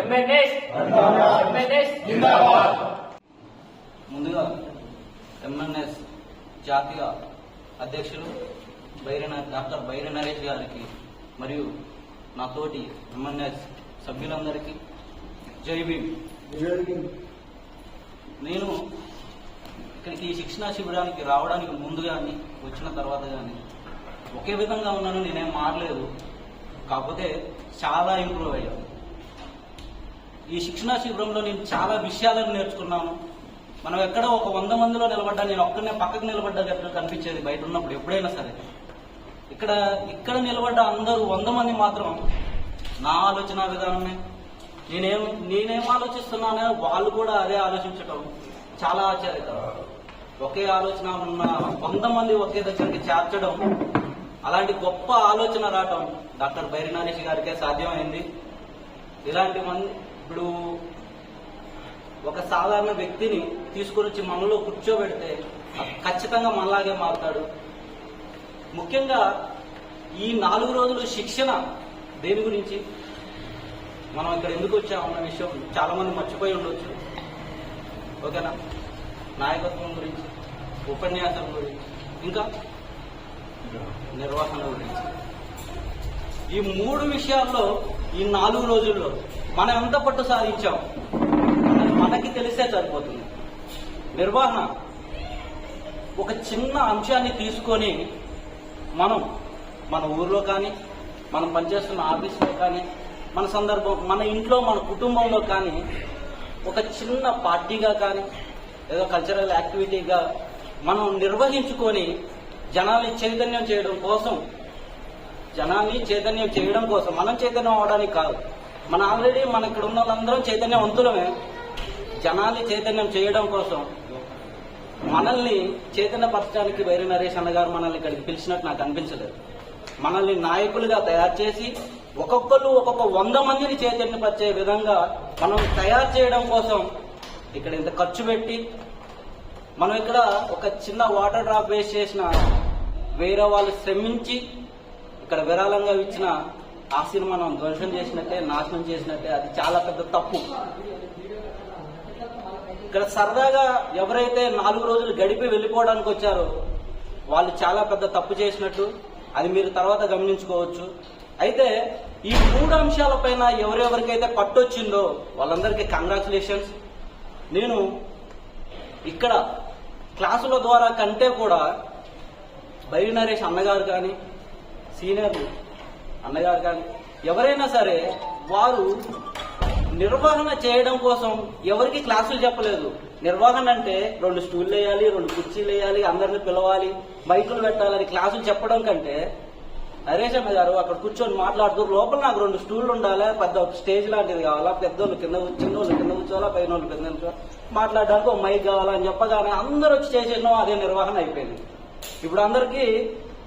MNS MNS ముందుగా MNS జాతీయ అధ్యక్షులు బైరి డాక్టర్ బైరి నరేష్ గారికి మరియు నా తోటి ఎంఎన్ఎస్ సభ్యులందరికీ జై భీమ్. నేను ఇక్కడికి ఈ శిక్షణా శిబిరానికి రావడానికి ముందు కానీ వచ్చిన తర్వాత కానీ ఒకే విధంగా ఉన్నాను నేనేం మారలేదు. కాకపోతే చాలా ఇంప్రూవ్ అయ్యాను. ఈ శిక్షణా శిబిరంలో నేను చాలా విషయాలను నేర్చుకున్నాను. మనం ఎక్కడ ఒక వంద మందిలో నిలబడ్డా నేను ఒక్కనే పక్కకు నిలబడ్డా కనిపించేది బయట ఉన్నప్పుడు ఎప్పుడైనా సరే. ఇక్కడ ఇక్కడ నిలబడ్డ అందరూ వంద మంది మాత్రం నా ఆలోచన విధానమే. నేనేం నేనేం ఆలోచిస్తున్నానో వాళ్ళు కూడా అదే ఆలోచించటం చాలా ఆశ్చర్యకరం. ఒకే ఆలోచన ఉన్న వంద మంది ఒకే దగ్గరికి చేర్చడం అలాంటి గొప్ప ఆలోచన రావటం డాక్టర్ బైరి గారికే సాధ్యమైంది. ఇలాంటి మంది ఇప్పుడు ఒక సాధారణ వ్యక్తిని తీసుకొని వచ్చి మనలో కూర్చోబెడితే ఖచ్చితంగా మనలాగే మారుతాడు. ముఖ్యంగా ఈ నాలుగు రోజులు శిక్షణ దేని గురించి? మనం ఇక్కడ ఎందుకు వచ్చామన్న విషయం చాలా మంది మర్చిపోయి ఉండొచ్చు. ఓకేనా? నాయకత్వం గురించి ఉపన్యాసం గురించి. ఇంకా నిర్వహణ గురించి. ఈ మూడు విషయాల్లో ఈ నాలుగు రోజుల్లో మనం ఎంత పట్టు సాధించాం? మనకి తెలిసే సరిపోతుంది. నిర్వహణ ఒక చిన్న అంశాన్ని తీసుకొని మనం మన ఊర్లో కానీ మనం పనిచేస్తున్న ఆఫీస్లో కానీ మన సందర్భం మన ఇంట్లో మన కుటుంబంలో కానీ ఒక చిన్న పార్టీగా కానీ ఏదో కల్చరల్ యాక్టివిటీగా మనం నిర్వహించుకొని జనాల్ని చైతన్యం చేయడం కోసం జనాన్ని చైతన్యం చేయడం కోసం మనం చైతన్యం అవడానికి కాదు. మన ఆల్రెడీ మన ఇక్కడ ఉన్న వాళ్ళందరం చైతన్యవంతులమే. జనాన్ని చైతన్యం చేయడం కోసం మనల్ని చైతన్యపరచడానికి వైర నరేష్ అన్న గారు మనల్ని ఇక్కడికి పిలిచినట్టు నాకు అనిపించలేదు. మనల్ని నాయకులుగా తయారు చేసి ఒక్కొక్కరు ఒక్కొక్క వంద మందిని చైతన్యపరిచే విధంగా మనం తయారు చేయడం కోసం ఇక్కడ ఇంత ఖర్చు పెట్టి మనం ఇక్కడ ఒక చిన్న వాటర్ డ్రాప్ వేస్ట్ చేసిన వేరే వాళ్ళు శ్రమించి ఇక్కడ విరాళంగా ఇచ్చిన ఆస్తిని మనం ధ్వంసం చేసినట్టే నాశనం చేసినట్టే అది చాలా పెద్ద తప్పు. ఇక్కడ సరదాగా ఎవరైతే నాలుగు రోజులు గడిపి వెళ్ళిపోవడానికి వచ్చారో వాళ్ళు చాలా పెద్ద తప్పు చేసినట్టు అది మీరు తర్వాత గమనించుకోవచ్చు. అయితే ఈ మూడు అంశాలపైన ఎవరెవరికైతే పట్టొచ్చిందో వాళ్ళందరికీ కంగ్రాచులేషన్స్ నేను ఇక్కడ క్లాసుల ద్వారా కంటే కూడా బైరి నరేష్ అన్నగారు కానీ సీనియర్లు అన్నగారు కానీ ఎవరైనా సరే వారు నిర్వహణ చేయడం కోసం ఎవరికి క్లాసులు చెప్పలేదు. నిర్వహణ అంటే రెండు స్టూళ్ళు వేయాలి రెండు కుర్చీలు వేయాలి అందరిని పిలవాలి బైకులు పెట్టాలని క్లాసులు చెప్పడం కంటే నరేష్ అన్న గారు అక్కడ కూర్చొని మాట్లాడుతూ లోపల నాకు రెండు స్టూళ్ళు ఉండాలి పెద్ద స్టేజ్ లాంటిది కావాలా పెద్దోళ్ళు కింద కూర్చో- చిన్నోళ్ళు కింద కూర్చోవాలా పైన వాళ్ళు పెద్ద మాట్లాడడానికి ఒక మైక్ కావాలా అని చెప్పగానే అందరూ వచ్చి చేసేనో అదే నిర్వహణ అయిపోయింది. ఇప్పుడు అందరికీ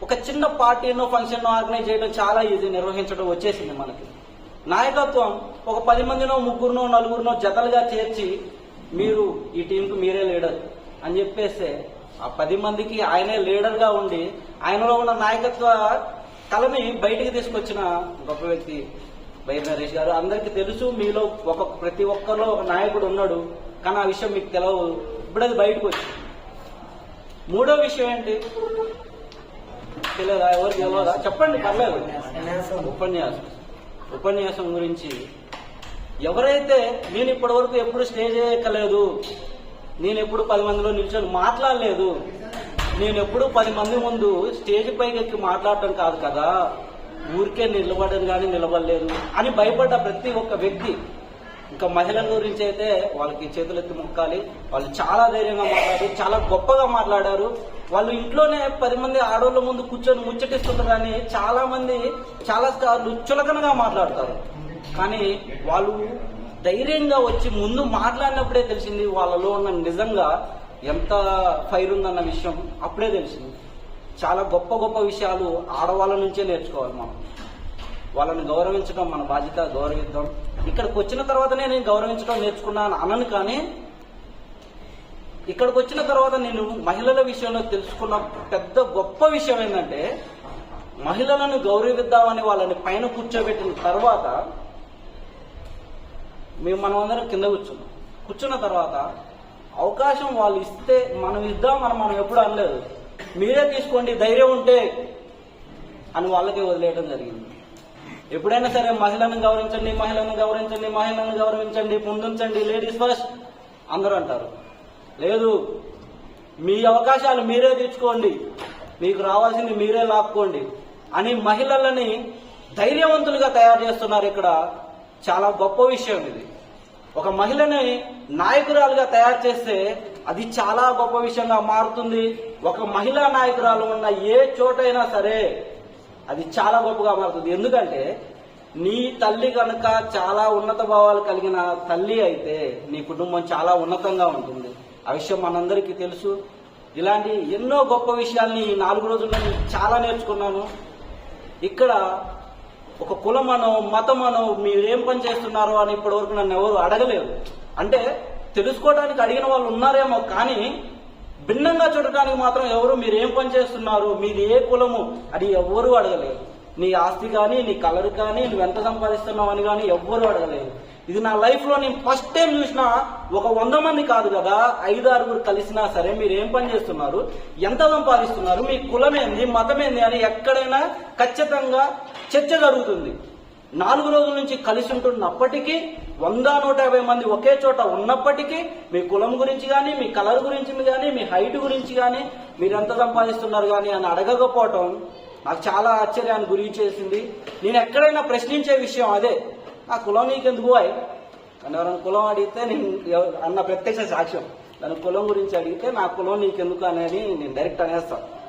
ఒక చిన్న పార్టీనో ఫంక్షన్ ఆర్గనైజ్ చేయడం చాలా ఈజీ నిర్వహించడం వచ్చేసింది మనకి. నాయకత్వం ఒక పది మందినో ముగ్గురునో నలుగురినో జతలుగా చేర్చి మీరు ఈ టీంకు మీరే లీడర్ అని చెప్పేస్తే ఆ పది మందికి ఆయనే లీడర్గా ఉండి ఆయనలో ఉన్న నాయకత్వ కళని బయటికి తీసుకొచ్చిన గొప్ప వ్యక్తి బైర్ నరేష్ గారు. అందరికీ తెలుసు మీలో ఒక ప్రతి ఒక్కరిలో ఒక నాయకుడు ఉన్నాడు. కానీ ఆ విషయం మీకు తెలవదు. ఇప్పుడు అది బయటకు వచ్చింది. మూడో విషయం ఏంటి? తెలియదా? ఎవరికి తెలియదా? చెప్పండి పర్లేదు. ఉపన్యాసం. ఉపన్యాసం. గురించి. ఎవరైతే నేను ఇప్పటి వరకు ఎప్పుడు స్టేజ్ ఎక్కలేదు నేను ఎప్పుడు పది మందిలో నిల్చొని మాట్లాడలేదు నేను ఎప్పుడు పది మంది ముందు స్టేజ్ పైకి ఎక్కి మాట్లాడటం కాదు కదా. ఊరికే నిలబడను కానీ నిలబడలేదు అని భయపడ్డ ప్రతి ఒక్క వ్యక్తి ఇంకా మహిళల గురించి అయితే వాళ్ళకి చేతులు ఎత్తి మొక్కాలి. వాళ్ళు చాలా ధైర్యంగా మాట్లాడారు చాలా గొప్పగా మాట్లాడారు. వాళ్ళు ఇంట్లోనే పది మంది ఆడవాళ్ళ ముందు కూర్చొని ముచ్చటిస్తుంటారు కానీ చాలా మంది చాలా సార్లు చులకనగా మాట్లాడతారు. కానీ వాళ్ళు ధైర్యంగా వచ్చి ముందు మాట్లాడినప్పుడే తెలిసింది వాళ్ళలో ఉన్న నిజంగా ఎంత ఫైర్ ఉందన్న విషయం అప్పుడే తెలిసింది. చాలా గొప్ప గొప్ప విషయాలు ఆడవాళ్ళ నుంచే నేర్చుకోవాలి మనం. వాళ్ళని గౌరవించడం మన బాధ్యత గౌరవిద్దాం. ఇక్కడికి వచ్చిన తర్వాతనే నేను గౌరవించడం నేర్చుకున్నాను అనను కానీ ఇక్కడికి వచ్చిన తర్వాత నేను మహిళల విషయంలో తెలుసుకున్న పెద్ద గొప్ప విషయం ఏంటంటే మహిళలను గౌరవిద్దామని వాళ్ళని పైన కూర్చోబెట్టిన తర్వాత మేము మనం అందరం కింద కూర్చున్నాం. కూర్చున్న తర్వాత అవకాశం వాళ్ళు ఇస్తే మనం ఇద్దామని మనం ఎప్పుడు అనలేదు. మీరే తీసుకోండి ధైర్యం ఉంటే అని వాళ్ళకే వదిలేయడం జరిగింది. ఎప్పుడైనా సరే మహిళను గౌరవించండి మహిళను గౌరవించండి మహిళను గౌరవించండి ముందుంచండి లేడీస్ ఫస్ట్. అందరూ అంటారు. లేదు మీ అవకాశాలు మీరే తెచ్చుకోండి మీకు రావాల్సింది మీరే లాక్కోండి అని మహిళలని ధైర్యవంతులుగా తయారు చేస్తున్నారు ఇక్కడ. చాలా గొప్ప విషయం ఇది. ఒక మహిళని నాయకురాలుగా తయారు చేస్తే అది చాలా గొప్ప విషయంగా మారుతుంది. ఒక మహిళా నాయకురాలు ఉన్న ఏ చోటైనా సరే అది చాలా గొప్పగా మారుతుంది. ఎందుకంటే నీ తల్లి కనుక చాలా ఉన్నత భావాలు కలిగిన తల్లి అయితే నీ కుటుంబం చాలా ఉన్నతంగా ఉంటుంది. ఆ విషయం మనందరికీ తెలుసు. ఇలాంటి ఎన్నో గొప్ప విషయాల్ని ఈ నాలుగు రోజుల్లో చాలా నేర్చుకున్నాను. ఇక్కడ ఒక కులమనో మతమనో మీరేం పని చేస్తున్నారో అని ఇప్పటివరకు నన్ను ఎవరు అడగలేదు అంటే తెలుసుకోవడానికి అడిగిన వాళ్ళు ఉన్నారేమో కానీ భిన్నంగా చూడటానికి మాత్రం ఎవరు మీరు ఏం పని చేస్తున్నారు? మీది ఏ కులము? అది ఎవ్వరూ అడగలేదు. నీ ఆస్తి కానీ నీ కలర్ కానీ నువ్వు ఎంత సంపాదిస్తున్నావు అని కానీ ఎవ్వరూ అడగలేదు. ఇది నా లైఫ్లో నేను ఫస్ట్ టైం చూసిన ఒక వంద మంది కాదు కదా ఐదు ఆరుగురు కలిసినా సరే మీరు ఏం పని చేస్తున్నారు? ఎంత సంపాదిస్తున్నారు? మీ కులమేంది? మతమేంది? అని ఎక్కడైనా ఖచ్చితంగా చర్చ జరుగుతుంది. నాలుగు రోజుల నుంచి కలిసి ఉంటున్నప్పటికీ వంద నూట యాభై మంది ఒకే చోట ఉన్నప్పటికీ మీ కులం గురించి కానీ మీ కలర్ గురించి కానీ మీ హైట్ గురించి కానీ మీరు ఎంత సంపాదిస్తున్నారు కానీ అని అడగకపోవటం నాకు చాలా ఆశ్చర్యాన్ని గురి చేసింది నేను ఎక్కడైనా ప్రశ్నించే విషయం అదే. ఆ కులం నీకెందుకు అయ్ అని ఎవరైనా కులం అడిగితే నేను అన్న ప్రత్యక్ష సాక్ష్యం. దాని కులం గురించి అడిగితే నా కులం నీకెందుకు అనేది నేను డైరెక్ట్ అనేస్తాను.